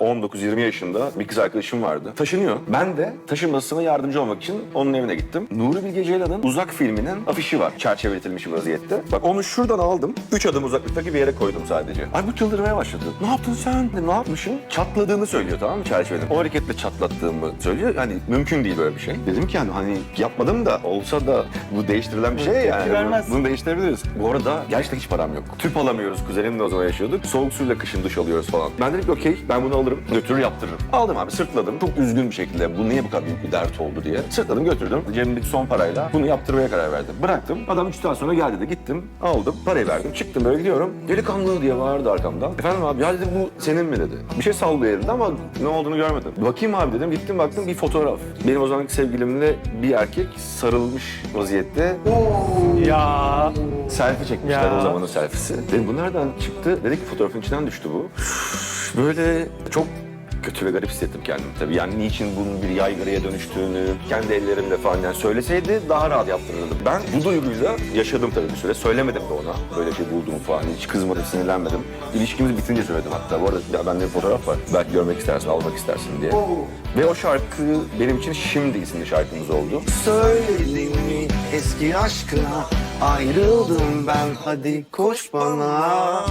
19-20 yaşında bir kız arkadaşım vardı. Taşınıyor. Ben de taşınmasına yardımcı olmak için onun evine gittim. Nuri Bilge Ceylan'ın Uzak filminin afişi var. Çerçeveletilmiş vaziyette. Bak onu şuradan aldım. 3 adım uzaklıktaki bir yere koydum sadece. Ay bu çıldırmaya başladı. Ne yaptın sen? Ne yapmışım? Çatladığını söylüyor tamam mı çerçeveden? O hareketle çatlattığımı söylüyor. Hani mümkün değil böyle bir şey. Dedim ki hani, hani yapmadım da olsa da bu değiştirilen bir şey yani. vermez. Bunu değiştirebiliriz. Bu arada gerçekten hiç param yok. Tüp alamıyoruz. Kuzenimle o zaman yaşıyorduk. Soğuk suyla kışın duş alıyoruz falan. Ben dedim ki okey ben bunu alırım. Götürür yaptırırım. Aldım abi sırtladım. Çok üzgün bir şekilde bu niye bu kadar büyük bir dert oldu diye. Sırtladım götürdüm. Cebimdeki son parayla bunu yaptırmaya karar verdim. Bıraktım. Adam üç saat sonra geldi de gittim. Aldım. Parayı verdim. Çıktım böyle gidiyorum. Delikanlı diye bağırdı arkamdan. Efendim abi ya dedim bu senin mi dedi. Bir şey sallıyor elinde ama ne olduğunu görmedim. Bakayım abi dedim. Gittim baktım bir fotoğraf. Benim o zamanki sevgilimle bir erkek sarılmış vaziyette Ya. Selfie çekmişler Ya. o zamanın selfie'si. Dedim bu nereden çıktı? Dedi ki fotoğrafın içinden düştü bu. Böyle çok kötü ve garip hissettim kendimi tabii. Yani niçin bunun bir yaygaraya dönüştüğünü kendi ellerimle falan yani söyleseydi daha rahat yaptırırdım. Ben bu duyguyla yaşadım tabii bir süre. Söylemedim de ona böyle şey bulduğumu falan. Hiç kızmadım, sinirlenmedim. İlişkimiz bitince söyledim hatta. Bu arada ya bende bir fotoğraf var. Belki görmek istersin, almak istersin diye. Ve o şarkı benim için Şimdi isimli şarkımız oldu. Söyledin mi eski aşkına Ayrıldım ben hadi koş bana